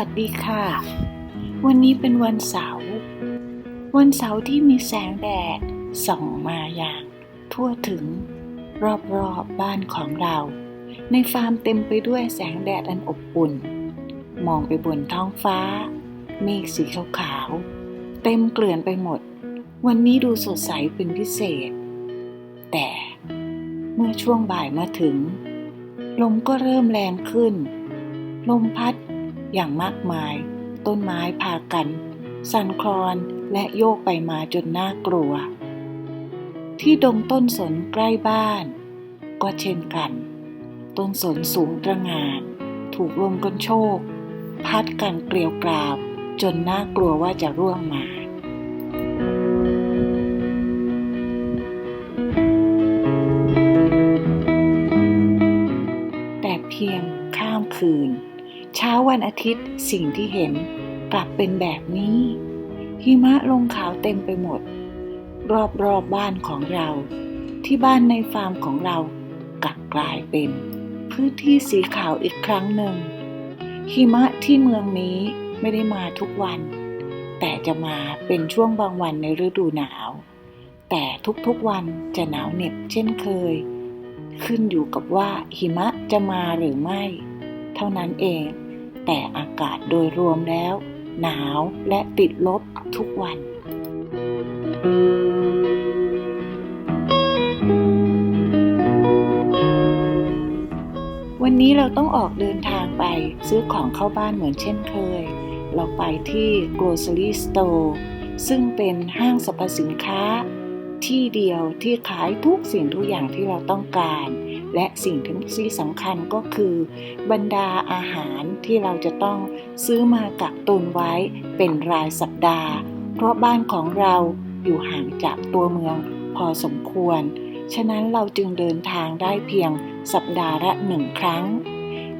วัสดีค่ะ วันนี้เป็นวันเสาร์ วันเสาร์ที่มีแสงแดดส่องมาอย่าง ทั่วถึงรอบๆบบ้านของเรา ในฟาร์มเต็มไปด้วยแสงแดดอันอบอุ่น มองไปบนท้องฟ้า เมฆสีขาวๆเต็มเกลื่อนไปหมด วันนี้ดูสดใสเป็นพิเศษ แต่เมื่อช่วงบ่ายมาถึง ลมก็เริ่มแรงขึ้น ลมพัด อย่างมากมาย ต้นไม้พากัน สั่นคลอนและโยกไปมาจนน่ากลัว ที่ดงต้นสนใกล้บ้าน ก็เช่นกัน ต้นสนสูงตระงาน ถูกลมกันโชก พัดกันเกลียวกราวจนน่ากลัวว่าจะร่วงมาแต่เพียงข้ามคืน เช้าวันอาทิตย์สิ่งที่เห็นกลับเป็นแบบนี้ หิมะลงขาวเต็มไปหมด รอบๆบบ้านของเรา ที่บ้านในฟาร์มของเรากลับกลายเป็น พื้นที่สีขาวอีกครั้งหนึ่ง หิมะที่เมืองนี้ไม่ได้มาทุกวัน แต่จะมาเป็นช่วงบางวันในฤดูหนาว แต่ทุกๆวันจะหนาวเหน็บเช่นเคย ขึ้นอยู่กับว่าหิมะจะมาหรือไม่ เท่านั้นเอง แต่อากาศโดยรวมแล้ว หนาวและติดลบทุกวัน วันนี้เราต้องออกเดินทางไปซื้อของเข้าบ้านเหมือนเช่นเคย เราไปที่ grocery store ซึ่งเป็นห้างสรรพสินค้าที่เดียวที่ขายทุกสิ่งทุกอย่างที่เราต้องการ และสิ่งที่สำคัญก็คือบรรดาอาหารที่เราจะต้องซื้อมากักตุนไว้เป็นรายสัปดาห์ เพราะบ้านของเราอยู่ห่างจากตัวเมืองพอสมควร ฉะนั้นเราจึงเดินทางได้เพียงสัปดาห์ละหนึ่งครั้ง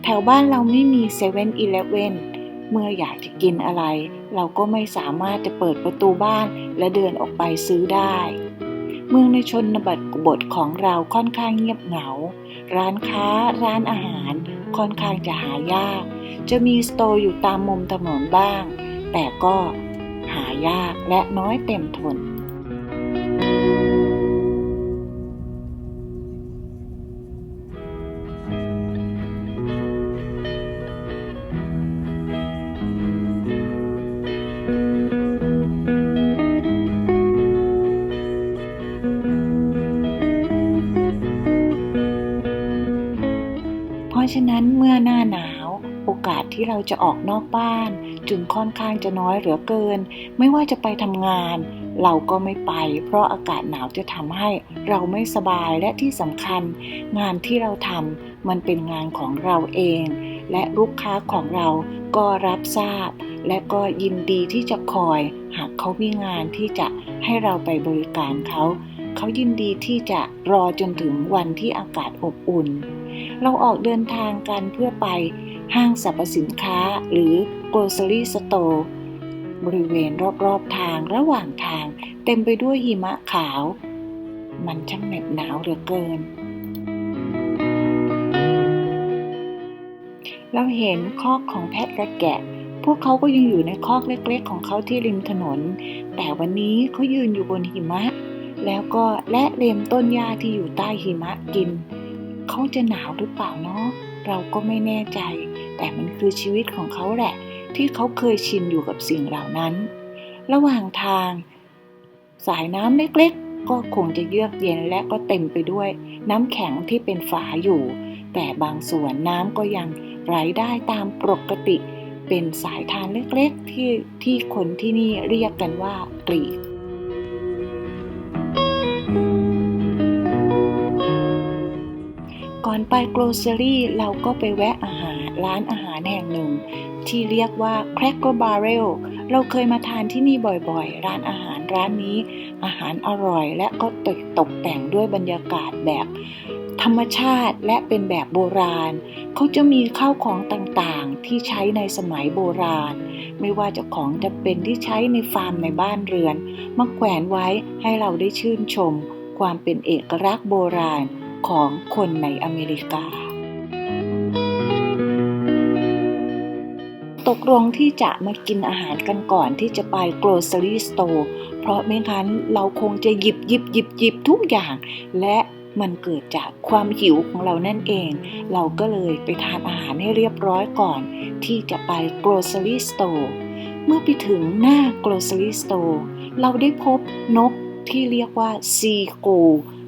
แถวบ้านเราไม่มีเซเว่นอีเลฟเว่นเมื่ออยากจะกินอะไร เราก็ไม่สามารถจะเปิดประตูบ้านและเดินออกไปซื้อได้ เมืองในชนบทบทของเราค่อนข้างเงียบเหงา ร้านค้าร้านอาหารค่อนข้างจะหายาก จะมีสโตร์อยู่ตามมุมถนนบ้าง แต่ก็หายากและน้อยเต็มทน ฉะนั้นเมื่อหน้าหนาว โอกาสที่เราจะออกนอกบ้าน จึงค่อนข้างจะน้อยเหลือเกิน ไม่ว่าจะไปทำงาน เราก็ไม่ไป เพราะอากาศหนาวจะทำให้เราไม่สบายและที่สำคัญ งานที่เราทำมันเป็นงานของเราเอง และลูกค้าของเราก็รับทราบ และก็ยินดีที่จะคอย หากเขามีงานที่จะให้เราไปบริการเขา เขายินดีที่จะรอจนถึงวันที่อากาศอบอุ่น เราออกเดินทางกันเพื่อไปห้างสรรพสินค้าหรือ grocery store บริเวณรอบๆทางระหว่างทางเต็มไปด้วยหิมะขาว มันช่างเหน็บหนาวเหลือเกิน เราเห็นคอกของแพะและแกะ พวกเขาก็ยังอยู่ในคอกเล็กๆ ของเขาที่ริมถนน แต่วันนี้เขายืนอยู่บนหิมะ แล้วก็และเลมต้นหญ้าที่อยู่ใต้หิมะกิน เขาจะหนาวหรือเปล่าเนาะเราก็ไม่แน่ใจ แต่มันคือชีวิตของเขาแหละ ที่เขาเคยชินอยู่กับสิ่งเหล่านั้น ระหว่างทาง สายน้ำเล็กๆ ก็คงจะเยือกเย็นและก็เต็มไปด้วย น้ำแข็งที่เป็นฝาอยู่ แต่บางส่วนน้ำก็ยังไหลได้ตามปกติ เป็นสายทานเล็กๆที่ที่คนที่นี่เรียกกันว่ากรีก อนไปโกลเซอรี่เราก็ไปแวะอาหารร้านอาหารแห่งหนึ่ง ที่เรียกว่า Cracker Barrel เราเคยมาทานที่นี่บ่อยๆ ร้านอาหารร้านนี้ อาหารอร่อยและก็ตกตกแต่งด้วยบรรยากาศแบบธรรมชาติและเป็นแบบโบราณ เขาจะมีข้าวของต่างๆ ที่ใช้ในสมัยโบราณ ไม่ว่าจะของจะเป็นที่ใช้ในฟาร์มในบ้านเรือน มาแขวนไว้ให้เราได้ชื่นชม ความเป็นเอกลักษณ์โบราณ ของคนในอเมริกา ตกลงที่จะมากินอาหารกันก่อนที่จะไป grocery store เพราะไม่งั้นเราคงจะหยิบหยิบหยิบหยิบทุกอย่าง และมันเกิดจากความหิวของเรานั่นเอง เราก็เลยไปทานอาหารให้เรียบร้อยก่อน ที่จะไป grocery store เมื่อไปถึงหน้า grocery store เราได้พบนกที่เรียกว่าซีโก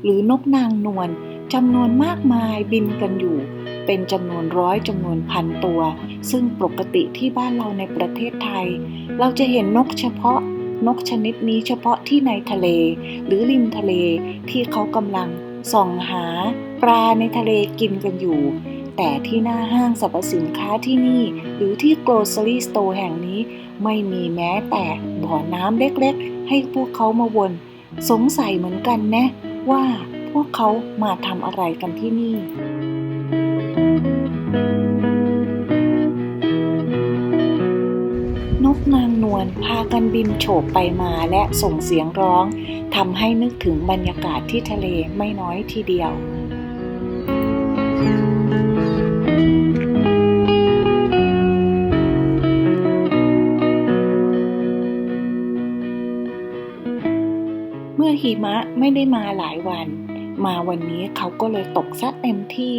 หรือนกนางนวล จำนวนมากมายบินกันอยู่ เป็นจำนวนร้อยจำนวนพันตัว ซึ่งปกติที่บ้านเราในประเทศไทย เราจะเห็นนกเฉพาะนกชนิดนี้เฉพาะที่ในทะเล หรือริมทะเลที่เขากำลังส่องหาปลาในทะเลกินกันอยู่ แต่ที่หน้าห้างสรรพสินค้าที่นี่ หรือที่ grocery store แห่งนี้ ไม่มีแม้แต่บ่อน้ำเล็กๆ ให้พวกเขามาวน สงสัยเหมือนกันนะว่า วกเขามาทำอะไรกันที่นี่ นกนางนวลพากันบินโฉบไปมาและส่งเสียงร้องทำให้นึกถึงบรรยากาศที่ทะเลไม่น้อยทีเดียวเมื่อหิมะไม่ได้มาหลายวัน มาวันนี้เขาก็เลยตกซะเต็มที่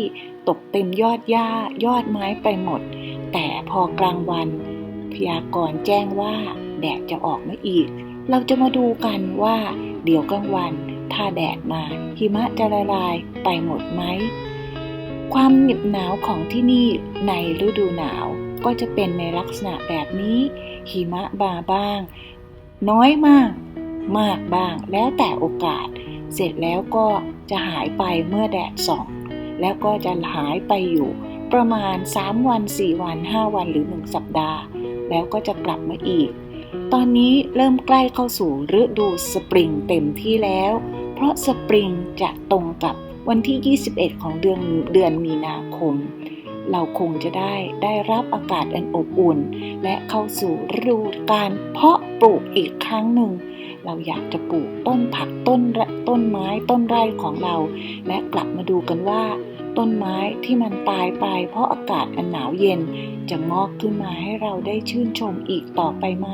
ตกเต็มยอดหญ้ายอดไม้ไปหมด แต่พอกลางวันพยากรณ์แจ้งว่าแดดจะออกไมาอีก เราจะมาดูกันว่า เดี๋ยวกลางวัน ถ้าแดดมาหิมะจะละลายไปหมดไหม ความหนิบหนาวของที่นี่ในฤดูหนาวก็จะเป็นในลักษณะแบบนี้หิมะบาบ้าง น้อยมาก มากบ้างแล้วแต่โอกาส เสร็จแล้วก็จะหายไปเมื่อแดดส่อง แล้วก็จะหายไปอยู่ประมาณ 3 วัน 4 วัน 5 วันหรือ 1 สัปดาห์ แล้วก็จะกลับมาอีก ตอนนี้เริ่มใกล้เข้าสู่ฤดูสปริงเต็มที่แล้ว เพราะสปริงจะตรงกับวันที่ 21 ของเดือนเดือนมีนาคม เราคงจะได้ได้รับอากาศอันอบอุ่น และเข้าสู่ฤดูการเพาะปลูกอีกครั้งหนึ่ง เราอยากจะปลูกต้นผักต้นต้นไม้ต้นไร่ของเรา และกลับมาดูกันว่า ต้นไม้ที่มันตายไปเพราะอากาศอันหนาวเย็น จะงอกขึ้นมาให้เราได้ชื่นชมอีกต่อไปไหม